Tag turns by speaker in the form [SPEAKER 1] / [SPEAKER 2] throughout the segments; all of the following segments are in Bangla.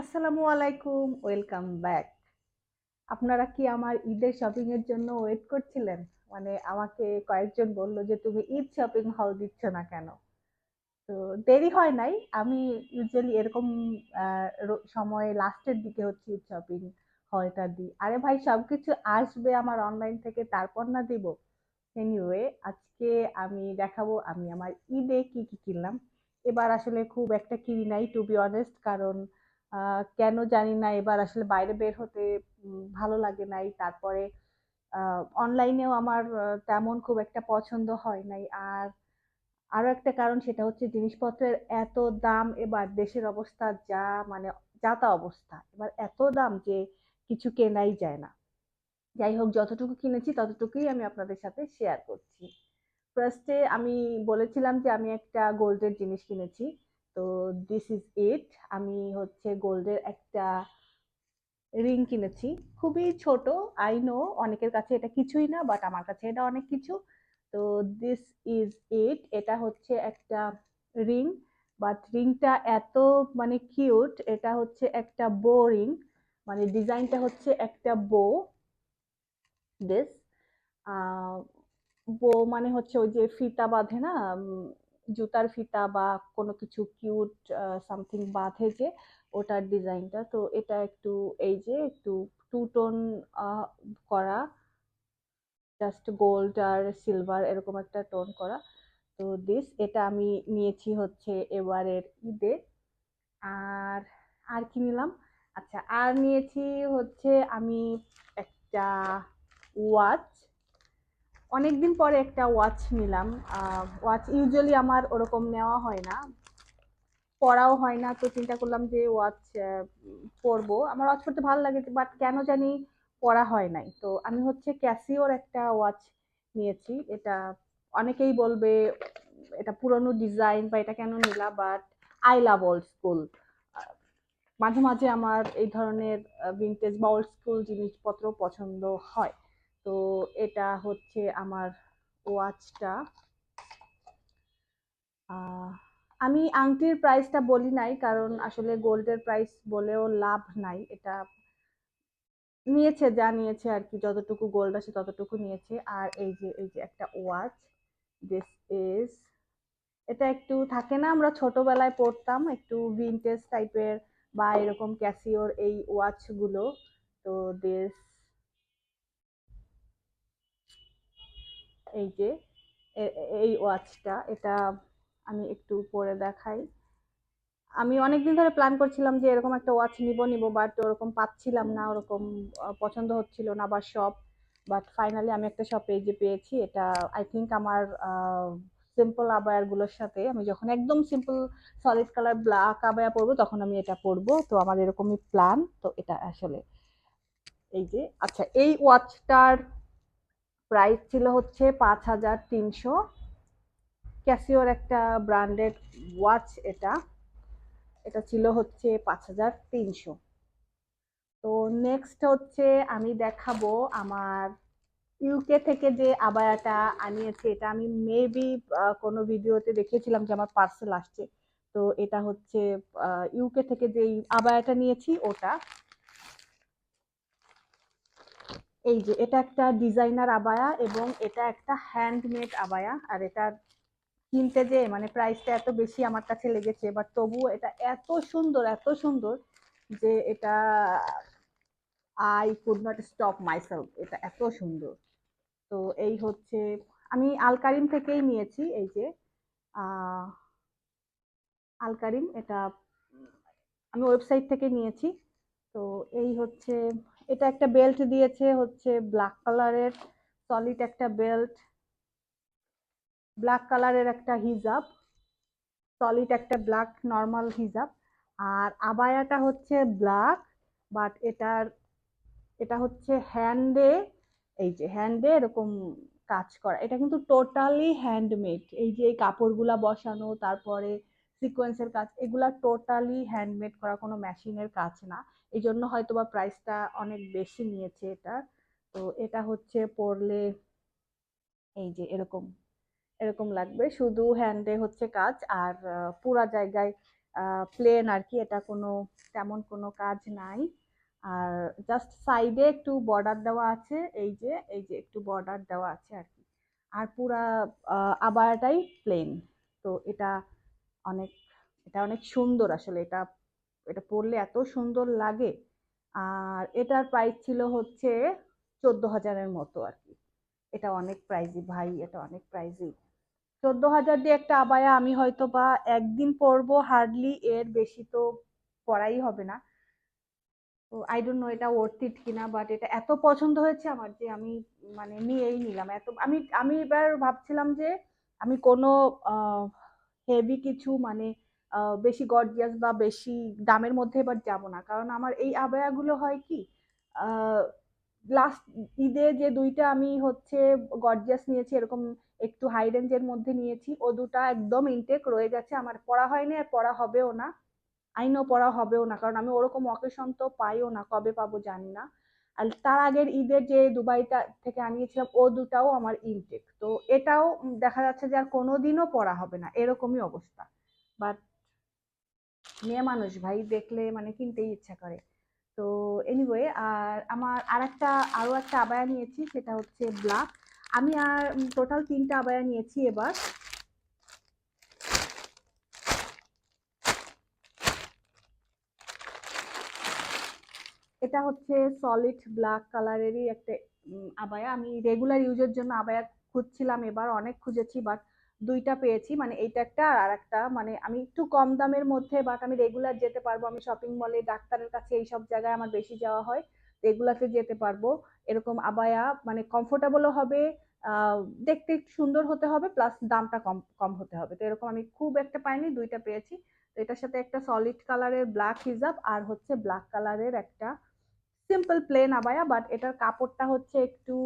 [SPEAKER 1] আসসালামু আলাইকুম, ওয়েলকাম ব্যাক। আপনারা কি আমার ঈদের শপিং এর জন্য ওয়েট করছিলেন? মানে আমাকে কয়েকজন বলল যে, তুমি ঈদ শপিং হল দিচ্ছ না কেন? তো দেরি হয় নাই। আমি ইউজুয়ালি এরকম সময় লাস্টের দিকে হচ্ছে ঈদ শপিং হলটা দিই। আরে ভাই, সবকিছু আসবে আমার অনলাইন থেকে, তারপর না দিব? এনিওয়ে আজকে আমি দেখাবো, আমি আমার ঈদে কি কি কিনলাম। এবার আসলে খুব একটা কিনি নাই টু বি অনেস্ট কারণ কেন জানি না, এবার আসলে বাইরে বের হতে ভালো লাগে নাই। তারপরে অনলাইনেও আমার তেমন খুব একটা পছন্দ হয় নাই। আর আরও একটা কারণ সেটা হচ্ছে জিনিসপত্রের এত দাম, এবার দেশের অবস্থা যা মানে যা তা অবস্থা। এবার এত দাম যে কিছু কেনাই যায় না। যাই হোক, যতটুকু কিনেছি ততটুকুই আমি আপনাদের সাথে শেয়ার করছি। ফার্স্টে আমি বলেছিলাম যে আমি একটা গোল্ডের জিনিস কিনেছি। তো দিস ইজ ইট আমি হচ্ছে গোল্ডের একটা রিং কিনেছি। খুবই ছোট আই নো অনেকের কাছে এটা কিছুই না বাট আমার কাছে এটা অনেক কিছু। তো দিস ইজ ইট এটা হচ্ছে একটা রিং বাট রিংটা এত মানে কিউট, এটা হচ্ছে একটা বো রিং। মানে ডিজাইনটা হচ্ছে একটা বো দিস বো মানে হচ্ছে ওই যে ফিতা বাঁধে না জুতার ফিতা বা কোনো কিছু কিউট সামথিং বাঁধে যে ওটার ডিজাইনটা। তো এটা একটু এই যে একটু টু টোন করা জাস্ট গোল্ড আর সিলভার এরকম একটা টোন করা। তো দিস এটা আমি নিয়েছি হচ্ছে এবারের ঈদে। আর আর কি নিলাম? আচ্ছা আর নিয়েছি হচ্ছে আমি একটা ওয়াচ অনেকদিন পরে একটা ওয়াচ নিলাম। ওয়াচ ইউজুয়ালি আমার ওরকম নেওয়া হয় না। পড়াও হয় না তো চিন্তা করলাম যে ওয়াচ পরবো। আমার ওয়াচ পরতে ভালো লাগে বাট কেন জানি পড়া হয় নাই। তো আমি হচ্ছে ক্যাসিওর একটা ওয়াচ নিয়েছি। এটা অনেকেই বলবে এটা পুরনো ডিজাইন বা এটা কেন নিলা but I love old school মাঝে মাঝে আমার এই ধরনের ভিনটেজ বা ওল্ড স্কুল জিনিসপত্র পছন্দ হয়। তো এটা হচ্ছে আমার ওয়াচটা। আমি আংটির প্রাইসটা বলি নাই, কারণ আসলে গোল্ডের প্রাইস বলেও লাভ নাই। এটা নিয়েছে, যা নিয়েছে আর কি, যতটুকু গোল্ড আছে ততটুকু নিয়েছে। আর এই যে এই যে একটা ওয়াচ দিস ইজ এটা একটু থাকে না, আমরা ছোটবেলায় পড়তাম, একটু ভিনটেজ টাইপের বা এরকম ক্যাসিওর এই ওয়াচগুলো তো দিস এই যে এই ওয়াচটা, এটা আমি একটু পরে দেখাই। আমি অনেকদিন ধরে প্ল্যান করছিলাম যে এরকম একটা ওয়াচ নিব নিব বাট ওরকম পাচ্ছিলাম না, ওরকম পছন্দ হচ্ছিল না বা শপ বাট ফাইনালি আমি একটা শপে যে পেয়েছি। এটা আই থিংক আমার সিম্পল আবায়ারগুলোর সাথে, আমি যখন একদম সিম্পল সলিড কালার ব্ল্যাক আবায়া পরবো, তখন আমি এটা পরবো। তো আমার এরকমই প্ল্যান তো এটা আসলে, এই যে আচ্ছা এই ওয়াচটার প্রাইস ছিল হচ্ছে পাঁচ হাজার তিনশো। ক্যাসিওর একটা ব্র্যান্ডেড ওয়াচ এটা। এটা ছিল হচ্ছে পাঁচ হাজার তিনশো। তো নেক্সট হচ্ছে আমি দেখাবো আমার ইউকে থেকে যে আবায়াটা আনিয়েছে, এটা আমি মেবি কোনো ভিডিওতে দেখেছিলাম যে আমার পার্সেল আসছে। তো এটা হচ্ছে ইউকে থেকে যে আবায়াটা নিয়েছি, ওটা। এই যে, এটা একটা ডিজাইনার আবায়া এবং এটা একটা হ্যান্ডমেড আবায়া। আর এটা কিনতে যে মানে প্রাইসটা এত বেশি আমার কাছে লেগেছে বাট তবুও এটা এত সুন্দর এত সুন্দর যে এটা I could not stop myself এটা এত সুন্দর। তো এই হচ্ছে, আমি আলকারিম থেকেই নিয়েছি, এই যে আলকারিম এটা আমি ওয়েবসাইট থেকে নিয়েছি। তো এই হচ্ছে এটা একটা বেল্ট দিয়েছে, হচ্ছে ব্ল্যাক কালারের সলিড একটা বেল্ট ব্ল্যাক কালারের একটা হিজাব সলিড একটা ব্ল্যাক নর্মাল হিজাব আর আবায়াটা হচ্ছে ব্ল্যাক বাট এটার, এটা হচ্ছে হ্যান্ডে এই যে হ্যান্ডে এরকম কাজ করা, এটা কিন্তু টোটালি হ্যান্ডমেড এই যে এই কাপড়গুলা বসানো, তারপরে সিকোয়েন্সের কাজ এগুলা টোটালি হ্যান্ডমেড করা কোনো মেশিনের কাজ না। এই জন্য হয়তো বা প্রাইসটা অনেক বেশি নিয়েছে এটা। তো এটা হচ্ছে পরলে এই যে এরকম এরকম লাগবে। শুধু হ্যান্ডে হচ্ছে কাজ আর পুরা জায়গায় প্লেন আর কি এটা কোনো তেমন কোনো কাজ নাই। আর জাস্ট সাইডে একটু বর্ডার দেওয়া আছে এই যে এই যে একটু বর্ডার দেওয়া আছে আর কি। আর পুরা আহ, আবায়াটাই প্লেন তো এটা অনেক, এটা অনেক সুন্দর আসলে, এটা এটা পরলে এত সুন্দর লাগে। আর এটার প্রাইস ছিল হচ্ছে চোদ্দ হাজারের মতো আর কি। এটা অনেক প্রাইজি ভাই, এটা অনেক প্রাইজি চোদ্দ হাজার দিয়ে একটা আবায়া আমি হয়তো বা একদিন পরবো হার্ডলি এর বেশি তো পরাই হবে না। তো আই ডোন্ট নো এটা ওর্থ ইট কিনা বাট এটা এত পছন্দ হয়েছে আমার যে আমি মানে নিয়েই নিলাম। এত, আমি আমি এবার ভাবছিলাম যে আমি কোনো হেভি কিছু মানে বেশি গর্জিয়াস বা বেশি দামের মধ্যে এবার যাব না। কারণ আমার এই আবায়াগুলো হয় কি লাস্ট ঈদে যে দুইটা আমি হচ্ছে গর্জিয়াস নিয়েছি, এরকম একটু হাই রেঞ্জের মধ্যে নিয়েছি, ও দুটা একদম ইনটেক রয়ে গেছে। আমার পড়া হয়নি আর পড়া হবেও না। আইনও পড়া হবেও না, কারণ আমি ওরকম অকেশন তো পাইও না, কবে পাবো জানি না। আর তার আগের ঈদের যে দুবাইটা থেকে আনিয়েছিলাম, ও দুটাও আমার ইনটেক তো এটাও দেখা যাচ্ছে যে আর কোনোদিনও পড়া হবে না, এরকমই অবস্থা। বাট মেয়ে মানুষ ভাই, দেখলে মানে কিনতেই ইচ্ছা করে। তো এনিওয়ে আর আমার আর একটা আরও একটা আবায়া নিয়েছি, সেটা হচ্ছে ব্ল্যাক আমি আর টোটাল তিনটা আবায়া নিয়েছি এবার। এটা হচ্ছে সলিড ব্ল্যাক কালারেরই একটা আবায়া। আমি রেগুলার ইউজের জন্য আবায়া খুঁজছিলাম এবার, অনেক খুঁজেছি বাট দুইটা পেয়েছি। মানে এইটা একটা আর একটা মানে আমি একটু কম দামের মধ্যে বাট আমি রেগুলার যেতে পারব। আমি শপিং মলে ডাক্তারের কাছে এই সব জায়গায় আমার বেশি যাওয়া হয় রেগুলারতে যেতে পারব। এরকম আবায়া মানে কমফোর্টেবলও হবে দেখতে সুন্দর হতে হবে প্লাস দামটা কম কম হতে হবে। তো এরকম আমি খুব একটা পাইনি, দুইটা পেয়েছি। তো এটার সাথে একটা সলিড কালারের ব্ল্যাক হিজাব আর হচ্ছে ব্ল্যাক কালারের একটা সিম্পল প্লেন আবায়া বাট এটার কাপড়টা হচ্ছে একটু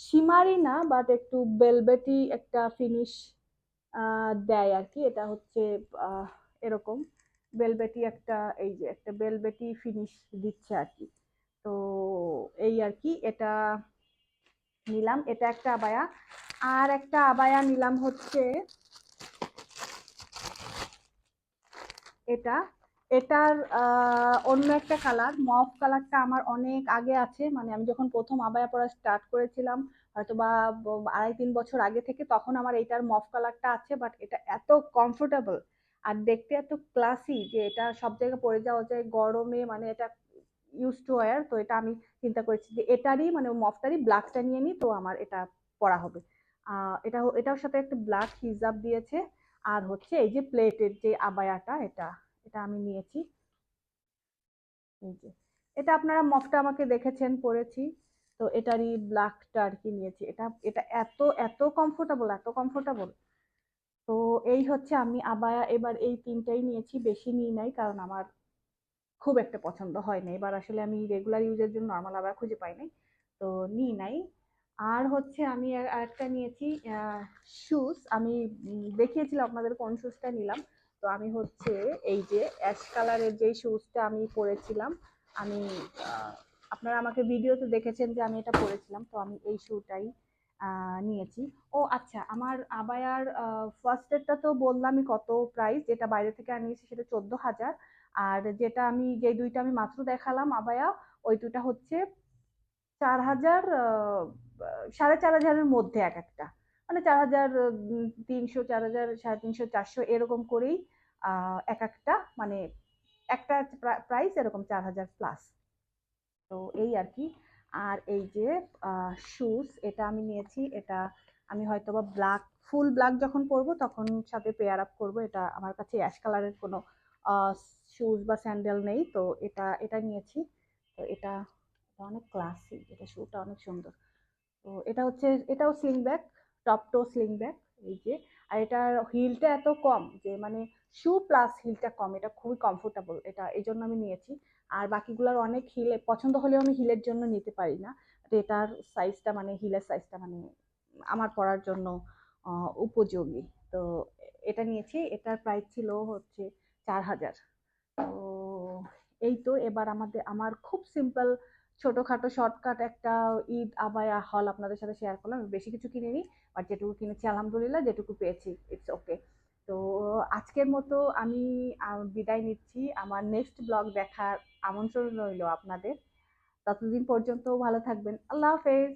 [SPEAKER 1] শিমারি না বাট একটু বেলবেটি একটা ফিনিশ দেয় আর কি এটা হচ্ছে এরকম বেলবেটি একটা এই যে একটা বেলবেটি ফিনিশ দিচ্ছে আর কি তো এই আর কি এটা নিলাম এটা একটা আবায়া আর একটা আবায়া নিলাম হচ্ছে এটা এটার অন্য একটা কালার মফ কালারটা আমার অনেক আগে আছে। মানে আমি যখন প্রথম আবায়া পরা স্টার্ট করেছিলাম হয়তো বা, আড়াই তিন বছর আগে থেকে তখন আমার এইটার মফ কালারটা আছে বাট এটা এত কমফোর্টেবল আর দেখতে এত ক্লাসি যে এটা সব জায়গায় পরে যাওয়া যায়, গরমে মানে এটা ইউজ টু ওয়ার তো এটা আমি চিন্তা করেছি যে এটারই মানে মফটারই ব্ল্যাকটা নিয়ে নিই, তো আমার এটা পরা হবে। এটা এটার সাথে একটা ব্ল্যাক হিজাব দিয়েছে, আর হচ্ছে এই যে প্লেটের যে আবায়াটা, এটা। এটা আমি নিয়েছি। এই যে, এটা আপনারা মফটা আমাকে দেখেছেন, পরেছি। তো এটারই ব্ল্যাকটা আর কি নিয়েছি। এটা এটা এত এত কমফোর্টেবল এত কমফোর্টেবল তো এই হচ্ছে আমি আবায়া এবার এই তিনটাই নিয়েছি, বেশি নিই নাই কারণ আমার খুব একটা পছন্দ হয় না এবার আসলে আমি রেগুলার ইউজের জন্য নর্মাল আবার খুঁজে পাই নাই। তো নিই নাই। আর হচ্ছে আমি আর- আরেকটা নিয়েছি শুজ আমি দেখিয়েছিলাম আপনাদের কোন শুজটা নিলাম। তো আমি হচ্ছে এই যে অ্যাশ কালারের যেই শুজটা আমি পরেছিলাম, আমি আপনারা আমাকে ভিডিওতে দেখেছেন যে আমি এটা পরেছিলাম, তো আমি এই শুটাই নিয়েছি। ও আচ্ছা আমার আবায়ার ফার্স্ট এডটা তো বললামই কত প্রাইস যেটা বাইরে থেকে আনিয়েছি সেটা চোদ্দ হাজার। আর যেটা আমি যে দুইটা আমি মাত্র দেখালাম আবায়া, ওই দুটা হচ্ছে চার হাজার সাড়ে চার হাজারের মধ্যে এক একটা। মানে চার হাজার তিনশো, চার হাজার, সাড়ে তিনশো, চারশো এরকম করেই এক একটা মানে একটা প্রাইস এরকম চার হাজার প্লাস তো এই আর কি। আর এই যে শুজ এটা আমি নিয়েছি। এটা আমি হয়তো বা ব্ল্যাক ফুল ব্ল্যাক যখন পরবো তখন সাথে পেয়ার আপ করব। এটা আমার কাছে অ্যাশ কালারের কোনো শুজ বা স্যান্ডেল নেই। তো এটা এটা নিয়েছি। তো এটা এটা অনেক ক্লাসি এটা শুটা অনেক সুন্দর। তো এটা হচ্ছে, এটাও sling bag top to sling bag এই যে, আর এটার হিলটা এত কম যে মানে শু প্লাস হিলটা কম, এটা খুবই কমফোর্টেবল এটা এই জন্য আমি নিয়েছি। আর বাকিগুলোর অনেক হিলে পছন্দ হলেও আমি হিলের জন্য নিতে পারি না তো এটার সাইজটা মানে হিলের সাইজটা মানে আমার পরার জন্য উপযোগী। তো এটা নিয়েছি, এটার প্রাইস ছিল হচ্ছে চার হাজার। তো এই তো, এবার আমাদের, আমার খুব সিম্পল ছোটখাটো শর্টকাট একটা ঈদ, আবায়া হল আপনাদের সাথে শেয়ার করলাম। বেশি কিছু কিনিনি বাট যেটুকু কিনেছি, আলহামদুলিল্লাহ, যেটুকু পেয়েছি ইটস ওকে তো আজকের মতো আমি বিদায় নিচ্ছি। আমার নেক্সট ব্লগ দেখার আমন্ত্রণ রইল আপনাদের। ততদিন পর্যন্ত ভালো থাকবেন। আল্লাহ হাফেজ!